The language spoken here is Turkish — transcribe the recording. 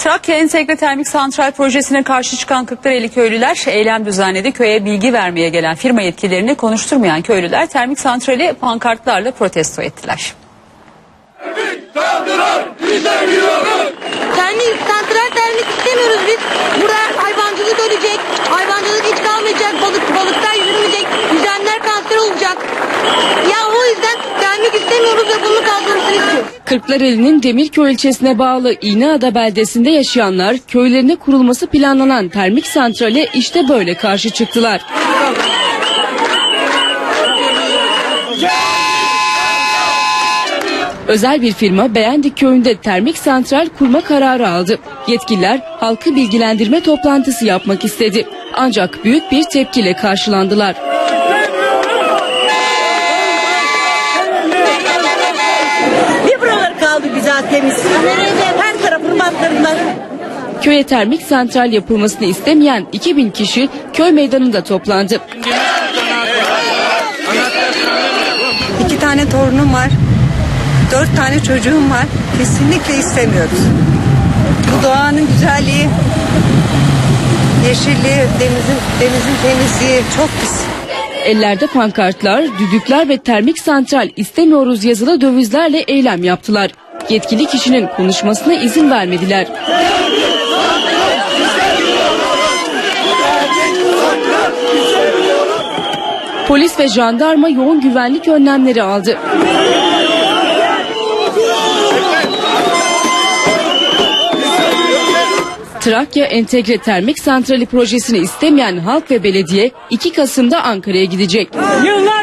Trakya Entegre Termik Santral Projesi'ne karşı çıkan Kırklareli köylüler eylem düzenledi. Köye bilgi vermeye gelen firma yetkililerini konuşturmayan köylüler termik santrali pankartlarla protesto ettiler. Termik, santral termik istemiyoruz biz. Burada hayvancılık ölecek. Hayvancılık hiç kalmayacak. Balık, balıklar yürümeyecek. Yüzenler kanser olacak. Ya o yüzden termik istemiyoruz ve bunun kaldırılmasını istiyoruz. Kırklareli'nin Demirköy ilçesine bağlı İğneada beldesinde yaşayanlar köylerine kurulması planlanan termik santrale işte böyle karşı çıktılar. Özel bir firma Beğendik köyünde termik santral kurma kararı aldı. Yetkililer halkı bilgilendirme toplantısı yapmak istedi. Ancak büyük bir tepkiyle karşılandılar. Güzel temiz. Her tarafın batlarından. Köye termik santral yapılmasını istemeyen 2000 kişi köy meydanında toplandı. İki tane torunum var. Dört tane çocuğum var. Kesinlikle istemiyoruz. Bu doğanın güzelliği, yeşilliği, denizin, denizin temizliği çok pis. Ellerde pankartlar, düdükler ve termik santral istemiyoruz yazılı dövizlerle eylem yaptılar. Yetkili kişinin konuşmasına izin vermediler. Polis ve jandarma yoğun güvenlik önlemleri aldı. Trakya Entegre Termik Santrali projesini istemeyen halk ve belediye 2 Kasım'da Ankara'ya gidecek. Yıllar